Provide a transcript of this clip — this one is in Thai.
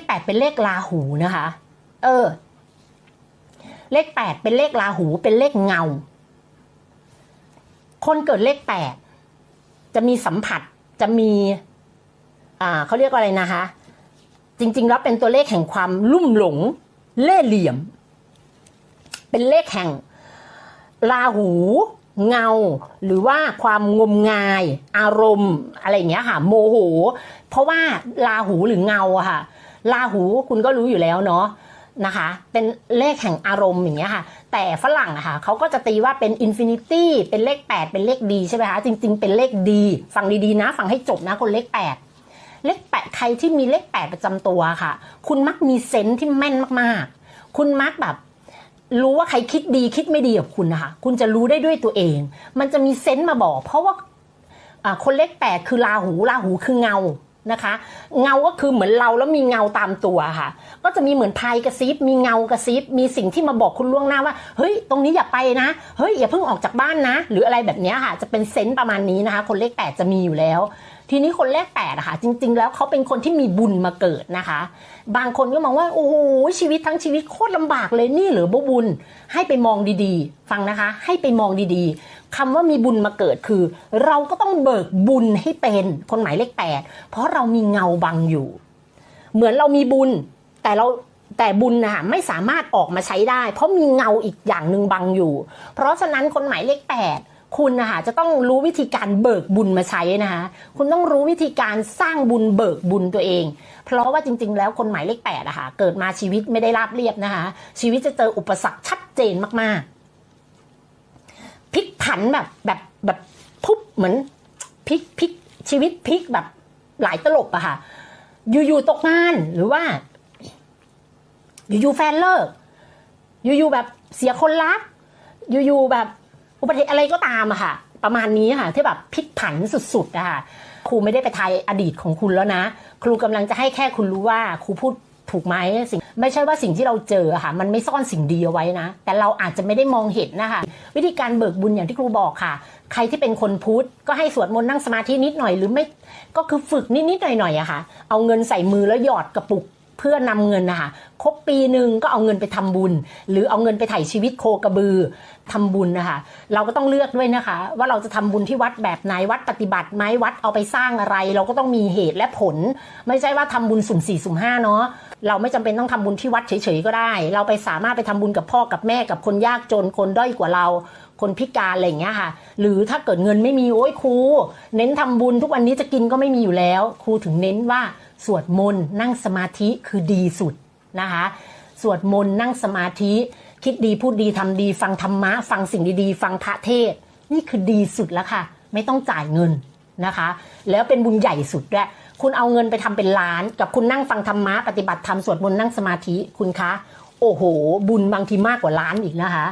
ขแปดเป็นเลขราหูนะคะ เออ เลขแปดเป็นเลขราหู เป็นเลขเงา คนเกิดเลขแปดจะมีสัมผัสจะมี อ่าเขาเรียกว่าอะไรนะคะ จริง ๆ แล้วเป็นตัวเลขแห่งความลุ่มหลง เล่เหลี่ยม เป็นเลขแห่งราหูเงา หรือว่าความงมงาย อารมณ์ อะไรอย่างเงี้ยค่ะ โมโห เพราะว่าราหูหรือเงาอะค่ะ ราหูคุณก็รู้อยู่แล้วเนาะนะคะ เป็นเลขแห่งอารมณ์อย่างเงี้ยค่ะ แต่ฝรั่งอะค่ะเขาก็จะตีว่าเป็นอินฟินิตี้เป็นเลข 8 เป็นเลขดีใช่ไหมคะจริง ๆ เป็นเลขดีฟังดีๆนะ ฟังให้จบนะคนเลข 8 เลขแปดใครที่มีเลขแปดประจำตัวค่ะ คุณมักมีเซนส์ที่แม่นมากๆ คุณมักแบบรู้ว่าใครคิดดีคิดไม่ดีกับคุณนะคะ คุณจะรู้ได้ด้วยตัวเอง มันจะมีเซนส์มาบอก เพราะว่าอ่าคนเลขแปดคือราหูราหูคือเงา นะคะ เงาก็คือเหมือนเราแล้วมีเงาตามตัวค่ะ ก็จะมีเหมือนพายกระซิบมีเงากระซิบมีสิ่งที่มาบอกคุณล่วงหน้าว่าเฮ้ยตรงนี้อย่าไปนะเฮ้ยอย่าเพิ่งออกจากบ้านนะ หรืออะไรแบบนี้ค่ะ จะเป็นเซนส์ประมาณนี้นะคะ คนเลขแปดจะมีอยู่แล้วทีนี้คนเลขแปดอะค่ะจริง ๆ แล้วเขาเป็นคนที่มีบุญมาเกิดนะคะ บางคนก็มองว่าโอ้โหชีวิตทั้งชีวิตโคตรลำบากเลยนี่หรือบุญให้ไปมองดีๆ ฟังนะคะ ให้ไปมองดีๆ คำว่ามีบุญมาเกิดคือ เราก็ต้องเบิกบุญให้เป็น คนหมายเลขแปดเพราะเรามีเงาบังอยู่ เหมือนเรามีบุญ แต่เราแต่บุญนะคะไม่สามารถออกมาใช้ได้ เพราะมีเงาอีกอย่างหนึ่งบังอยู่ เพราะฉะนั้นคนหมายเลขแปดคุณนะคะจะต้องรู้วิธีการเบิกบุญมาใช้นะคะคุณต้องรู้วิธีการสร้างบุญเบิกบุญตัวเอง เพราะว่าจริง ๆ แล้วคนหมายเลขแปดอะค่ะเกิดมาชีวิตไม่ได้ราบเรียบนะคะ ชีวิตจะเจออุปสรรคชัดเจนมากๆ ผันแบบแบบแบบพุบเหมือนพลิกพลิกชีวิตพลิกแบบหลายตลบอะค่ะ อยู่ๆตกงานหรือว่า อยู่ๆแฟนเลิก อยู่ๆแบบเสียคนรัก อยู่ๆแบบอุบัติเหตุอะไรก็ตามอะค่ะ ประมาณนี้ค่ะ ที่แบบพลิกผันสุดๆอะค่ะครูไม่ได้ไปทายอดีตของคุณแล้วนะ ครูกำลังจะให้แค่คุณรู้ว่า ครูพูดถูกไหมสิ่ง ไม่ใช่ว่าสิ่งที่เราเจอค่ะ มันไม่ซ่อนสิ่งดีเอาไว้นะ แต่เราอาจจะไม่ได้มองเห็นนะคะ วิธีการเบิกบุญอย่างที่ครูบอกค่ะ ใครที่เป็นคนพุทธก็ให้สวดมนต์นั่งสมาธินิดหน่อยหรือไม่ก็คือฝึกนิดๆหน่อยๆอะค่ะ เอาเงินใส่มือแล้วหยอดกระปุกเพื่อนำเงินนะคะครบปีหนึ่งก็เอาเงินไปทำบุญ หรือเอาเงินไปไถ่ชีวิตโคกระบือทำบุญนะคะ เราก็ต้องเลือกด้วยนะคะ ว่าเราจะทำบุญที่วัดแบบไหนวัดปฏิบัติไหมวัดเอาไปสร้างอะไร เราก็ต้องมีเหตุและผล ไม่ใช่ว่าทำบุญสุ่มสี่สุ่มห้าเนาะ เราไม่จำเป็นต้องทำบุญที่วัดเฉยๆก็ได้ เราไปสามารถไปทำบุญกับพ่อกับแม่กับคนยากจนคนด้อยกว่าเรา คนพิการอะไรอย่างเงี้ยค่ะ หรือถ้าเกิดเงินไม่มีโอ้ยครู เน้นทำบุญทุกวันนี้จะกินก็ไม่มีอยู่แล้ว ครูถึงเน้นว่าสวดมนต์นั่งสมาธิคือดีสุดนะคะสวดมนต์นั่งสมาธิคิดดีพูดดีทำดี ฟังธรรมะ ฟังสิ่งดีๆ ฟังพระเทศน์นี่คือดีสุดแล้วค่ะ ไม่ต้องจ่ายเงินนะคะ แล้วเป็นบุญใหญ่สุดด้วย คุณเอาเงินไปทำเป็นล้าน กับคุณนั่งฟังธรรมะปฏิบัติธรรมสวดมนต์นั่งสมาธิคุณคะ โอ้โห บุญบางทีมากกว่าล้านอีกนะคะ